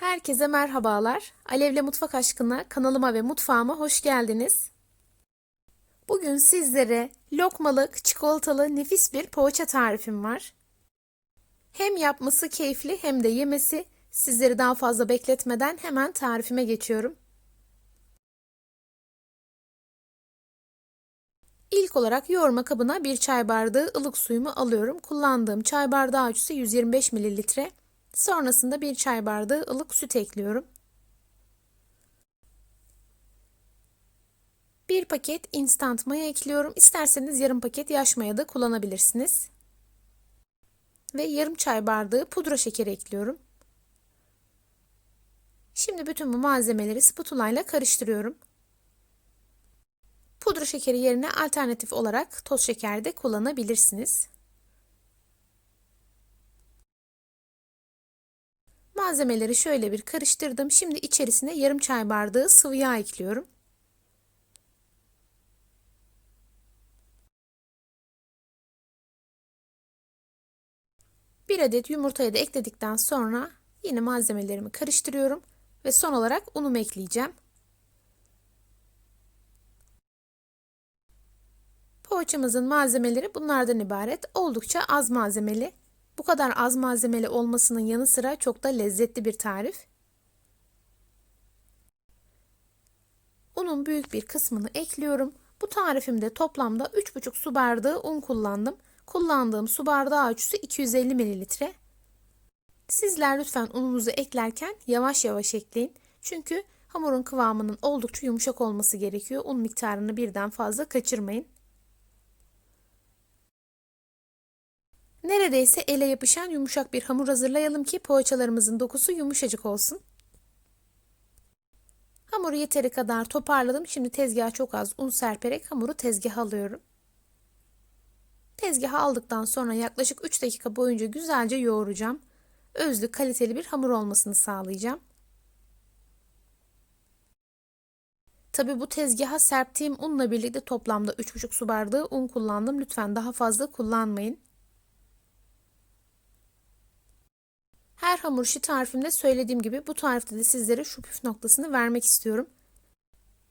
Herkese merhabalar. Alevle Mutfak Aşkına kanalıma ve mutfağıma hoş geldiniz. Bugün sizlere lokmalık, çikolatalı nefis bir poğaça tarifim var. Hem yapması keyifli hem de yemesi. Sizleri daha fazla bekletmeden hemen tarifime geçiyorum. İlk olarak yoğurma kabına bir çay bardağı ılık suyumu alıyorum. Kullandığım çay bardağı ölçüsü 125 mililitre. Sonrasında bir çay bardağı ılık süt ekliyorum. Bir paket instant maya ekliyorum. İsterseniz yarım paket yaş maya da kullanabilirsiniz. Ve yarım çay bardağı pudra şekeri ekliyorum. Şimdi bütün bu malzemeleri spatula ile karıştırıyorum. Pudra şekeri yerine alternatif olarak toz şeker de kullanabilirsiniz. Malzemeleri şöyle bir karıştırdım. Şimdi içerisine yarım çay bardağı sıvı yağ ekliyorum. Bir adet yumurtayı da ekledikten sonra yine malzemelerimi karıştırıyorum ve son olarak unumu ekleyeceğim. Poğaçamızın malzemeleri bunlardan ibaret. Oldukça az malzemeli. Bu kadar az malzemeli olmasının yanı sıra çok da lezzetli bir tarif. Unun büyük bir kısmını ekliyorum. Bu tarifimde toplamda 3,5 su bardağı un kullandım. Kullandığım su bardağı ölçüsü 250 mililitre. Sizler lütfen ununuzu eklerken yavaş yavaş ekleyin. Çünkü hamurun kıvamının oldukça yumuşak olması gerekiyor. Un miktarını birden fazla kaçırmayın. Neredeyse ele yapışan yumuşak bir hamur hazırlayalım ki poğaçalarımızın dokusu yumuşacık olsun. Hamuru yeteri kadar toparladım. Şimdi tezgaha çok az un serperek hamuru tezgaha alıyorum. Tezgaha aldıktan sonra yaklaşık 3 dakika boyunca güzelce yoğuracağım. Özlü, kaliteli bir hamur olmasını sağlayacağım. Tabi bu tezgaha serptiğim unla birlikte toplamda 3,5 su bardağı un kullandım. Lütfen daha fazla kullanmayın. Her hamur işi tarifimde söylediğim gibi bu tarifte de sizlere şu püf noktasını vermek istiyorum.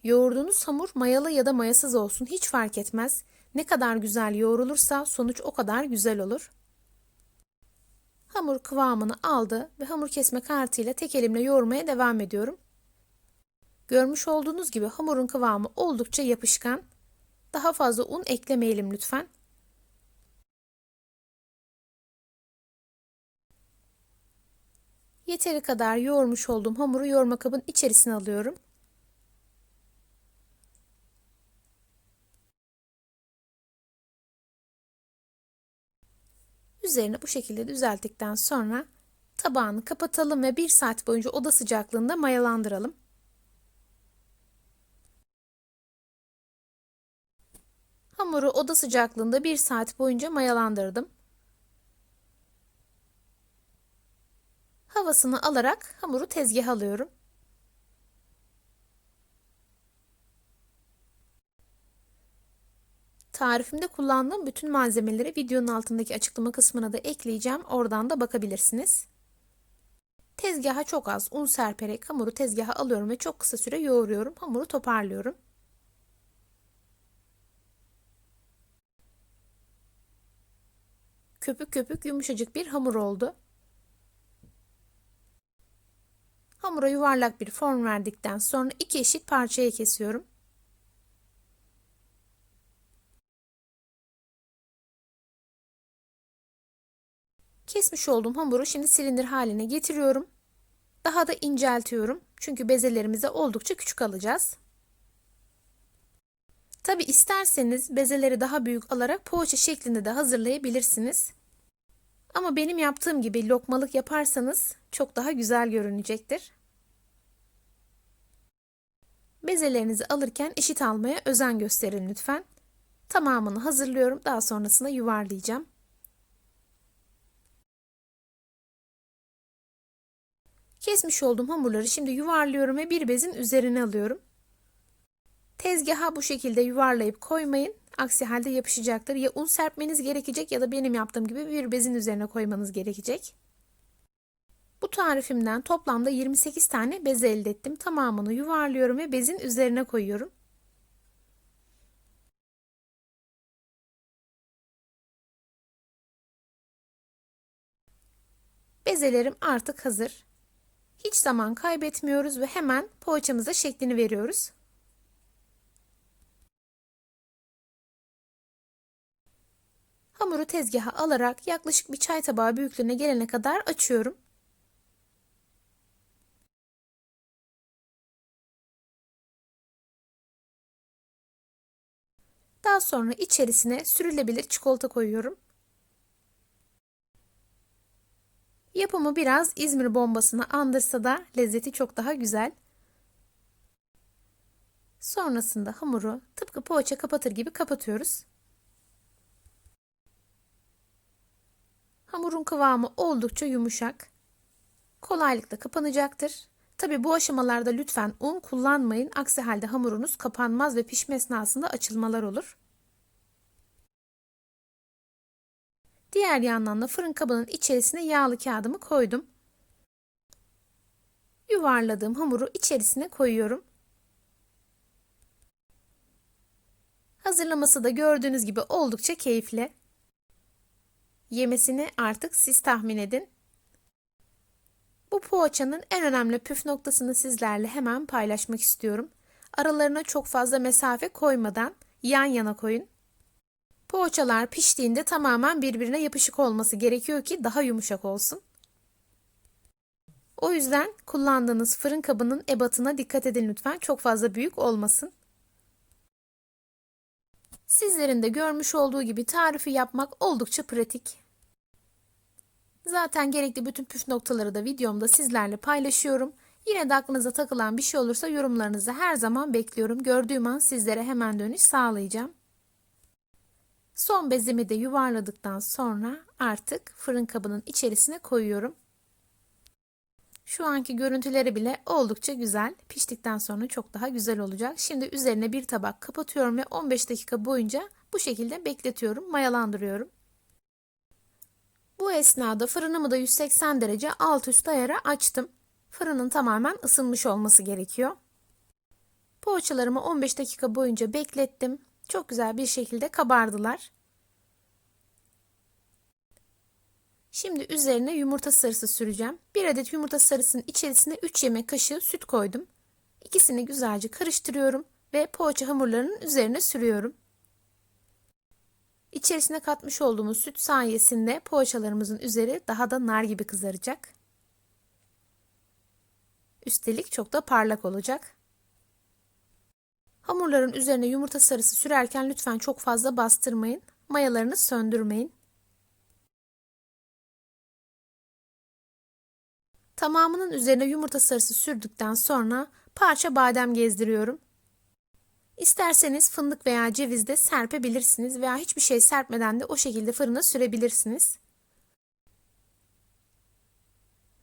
Yoğurduğunuz hamur mayalı ya da mayasız olsun hiç fark etmez. Ne kadar güzel yoğrulursa sonuç o kadar güzel olur. Hamur kıvamını aldı ve hamur kesme kartıyla tek elimle yoğurmaya devam ediyorum. Görmüş olduğunuz gibi hamurun kıvamı oldukça yapışkan. Daha fazla un eklemeyelim lütfen. Yeteri kadar yoğurmuş olduğum hamuru yoğurma kabın içerisine alıyorum. Üzerini bu şekilde düzelttikten sonra tabağını kapatalım ve 1 saat boyunca oda sıcaklığında mayalandıralım. Hamuru oda sıcaklığında 1 saat boyunca mayalandırdım. Havasını alarak hamuru tezgaha alıyorum. Tarifimde kullandığım bütün malzemeleri videonun altındaki açıklama kısmına da ekleyeceğim. Oradan da bakabilirsiniz. Tezgaha çok az un serperek hamuru tezgaha alıyorum ve çok kısa süre yoğuruyorum. Hamuru toparlıyorum. Köpük köpük yumuşacık bir hamur oldu. Hamura yuvarlak bir form verdikten sonra iki eşit parçaya kesiyorum. Kesmiş olduğum hamuru şimdi silindir haline getiriyorum. Daha da inceltiyorum. Çünkü bezelerimize oldukça küçük alacağız. Tabi isterseniz bezeleri daha büyük alarak poğaça şeklinde de hazırlayabilirsiniz. Ama benim yaptığım gibi lokmalık yaparsanız çok daha güzel görünecektir. Bezelerinizi alırken eşit almaya özen gösterin lütfen. Tamamını hazırlıyorum. Daha sonrasında yuvarlayacağım. Kesmiş olduğum hamurları şimdi yuvarlıyorum ve bir bezin üzerine alıyorum. Tezgaha bu şekilde yuvarlayıp koymayın. Aksi halde yapışacaktır. Ya un serpmeniz gerekecek ya da benim yaptığım gibi bir bezin üzerine koymanız gerekecek. Bu tarifimden toplamda 28 tane bez elde ettim. Tamamını yuvarlıyorum ve bezin üzerine koyuyorum. Bezelerim artık hazır. Hiç zaman kaybetmiyoruz ve hemen poğaçamıza şeklini veriyoruz. Hamuru tezgaha alarak yaklaşık bir çay tabağı büyüklüğüne gelene kadar açıyorum. Daha sonra içerisine sürülebilir çikolata koyuyorum. Yapımı biraz İzmir bombasını andırsa da lezzeti çok daha güzel. Sonrasında hamuru tıpkı poğaça kapatır gibi kapatıyoruz. Hamurun kıvamı oldukça yumuşak. Kolaylıkla kapanacaktır. Tabi bu aşamalarda lütfen un kullanmayın. Aksi halde hamurunuz kapanmaz ve pişme esnasında açılmalar olur. Diğer yandan da fırın kabının içerisine yağlı kağıdımı koydum. Yuvarladığım hamuru içerisine koyuyorum. Hazırlaması da gördüğünüz gibi oldukça keyifli. Yemesini artık siz tahmin edin. Bu poğaçanın en önemli püf noktasını sizlerle hemen paylaşmak istiyorum. Aralarına çok fazla mesafe koymadan yan yana koyun. Poğaçalar piştiğinde tamamen birbirine yapışık olması gerekiyor ki daha yumuşak olsun. O yüzden kullandığınız fırın kabının ebatına dikkat edin lütfen. Çok fazla büyük olmasın. Sizlerin de görmüş olduğu gibi tarifi yapmak oldukça pratik. Zaten gerekli bütün püf noktaları da videomda sizlerle paylaşıyorum. Yine de aklınıza takılan bir şey olursa yorumlarınızı her zaman bekliyorum. Gördüğüm an sizlere hemen dönüş sağlayacağım. Son bezimi de yuvarladıktan sonra artık fırın kabının içerisine koyuyorum. Şu anki görüntüleri bile oldukça güzel. Piştikten sonra çok daha güzel olacak. Şimdi üzerine bir tabak kapatıyorum ve 15 dakika boyunca bu şekilde bekletiyorum, mayalandırıyorum. Bu esnada fırınımı da 180 derece alt üst ayara açtım. Fırının tamamen ısınmış olması gerekiyor. Poğaçalarımı 15 dakika boyunca beklettim. Çok güzel bir şekilde kabardılar. Şimdi üzerine yumurta sarısı süreceğim. Bir adet yumurta sarısının içerisine 3 yemek kaşığı süt koydum. İkisini güzelce karıştırıyorum ve poğaça hamurlarının üzerine sürüyorum. İçerisine katmış olduğumuz süt sayesinde poğaçalarımızın üzeri daha da nar gibi kızaracak. Üstelik çok da parlak olacak. Hamurların üzerine yumurta sarısı sürerken lütfen çok fazla bastırmayın. Mayalarını söndürmeyin. Tamamının üzerine yumurta sarısı sürdükten sonra parça badem gezdiriyorum. İsterseniz fındık veya ceviz de serpebilirsiniz veya hiçbir şey serpmeden de o şekilde fırına sürebilirsiniz.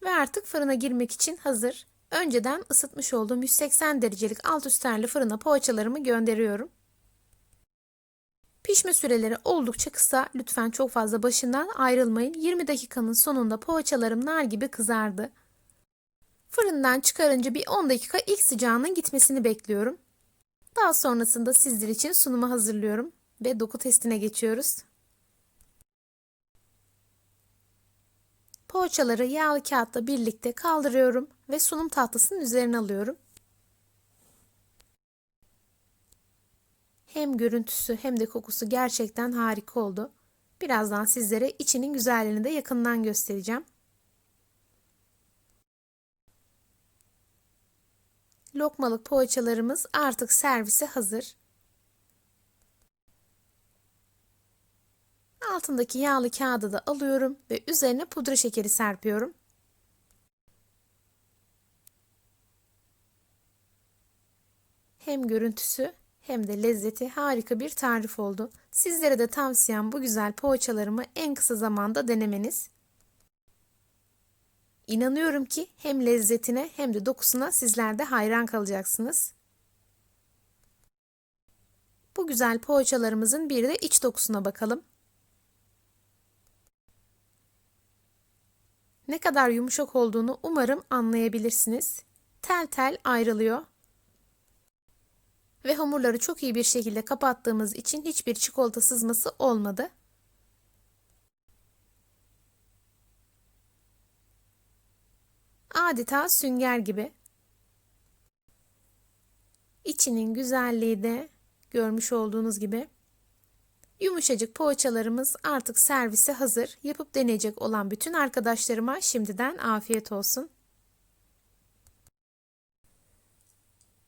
Ve artık fırına girmek için hazır. Önceden ısıtmış olduğum 180 derecelik alt üstlerli fırına poğaçalarımı gönderiyorum. Pişme süreleri oldukça kısa. Lütfen çok fazla başından ayrılmayın. 20 dakikanın sonunda poğaçalarım nar gibi kızardı. Fırından çıkarınca bir 10 dakika ilk sıcağının gitmesini bekliyorum. Daha sonrasında sizler için sunumu hazırlıyorum ve doku testine geçiyoruz. Poğaçaları yağlı kağıtla birlikte kaldırıyorum ve sunum tahtasının üzerine alıyorum. Hem görüntüsü hem de kokusu gerçekten harika oldu. Birazdan sizlere içinin güzelliğini de yakından göstereceğim. Lokmalık poğaçalarımız artık servise hazır. Altındaki yağlı kağıdı da alıyorum ve üzerine pudra şekeri serpiyorum. Hem görüntüsü hem de lezzeti harika bir tarif oldu. Sizlere de tavsiyem bu güzel poğaçalarımı en kısa zamanda denemeniz. İnanıyorum ki hem lezzetine hem de dokusuna sizler de hayran kalacaksınız. Bu güzel poğaçalarımızın bir de iç dokusuna bakalım. Ne kadar yumuşak olduğunu umarım anlayabilirsiniz. Tel tel ayrılıyor. Ve hamurları çok iyi bir şekilde kapattığımız için hiçbir çikolata sızması olmadı. Adeta sünger gibi. İçinin güzelliği de görmüş olduğunuz gibi. Yumuşacık poğaçalarımız artık servise hazır. Yapıp deneyecek olan bütün arkadaşlarıma şimdiden afiyet olsun.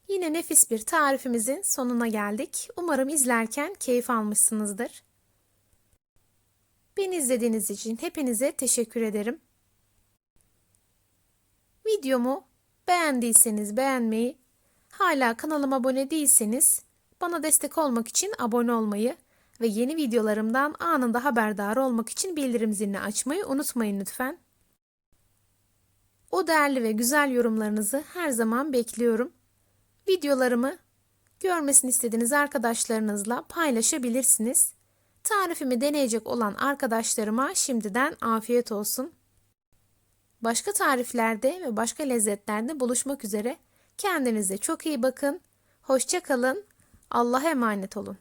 Yine nefis bir tarifimizin sonuna geldik. Umarım izlerken keyif almışsınızdır. Beni izlediğiniz için hepinize teşekkür ederim. Videomu beğendiyseniz beğenmeyi, hala kanalıma abone değilseniz bana destek olmak için abone olmayı ve yeni videolarımdan anında haberdar olmak için bildirim zilini açmayı unutmayın lütfen. O değerli ve güzel yorumlarınızı her zaman bekliyorum. Videolarımı görmesini istediğiniz arkadaşlarınızla paylaşabilirsiniz. Tarifimi deneyecek olan arkadaşlarıma şimdiden afiyet olsun. Başka tariflerde ve başka lezzetlerde buluşmak üzere. Kendinize çok iyi bakın. Hoşça kalın. Allah'a emanet olun.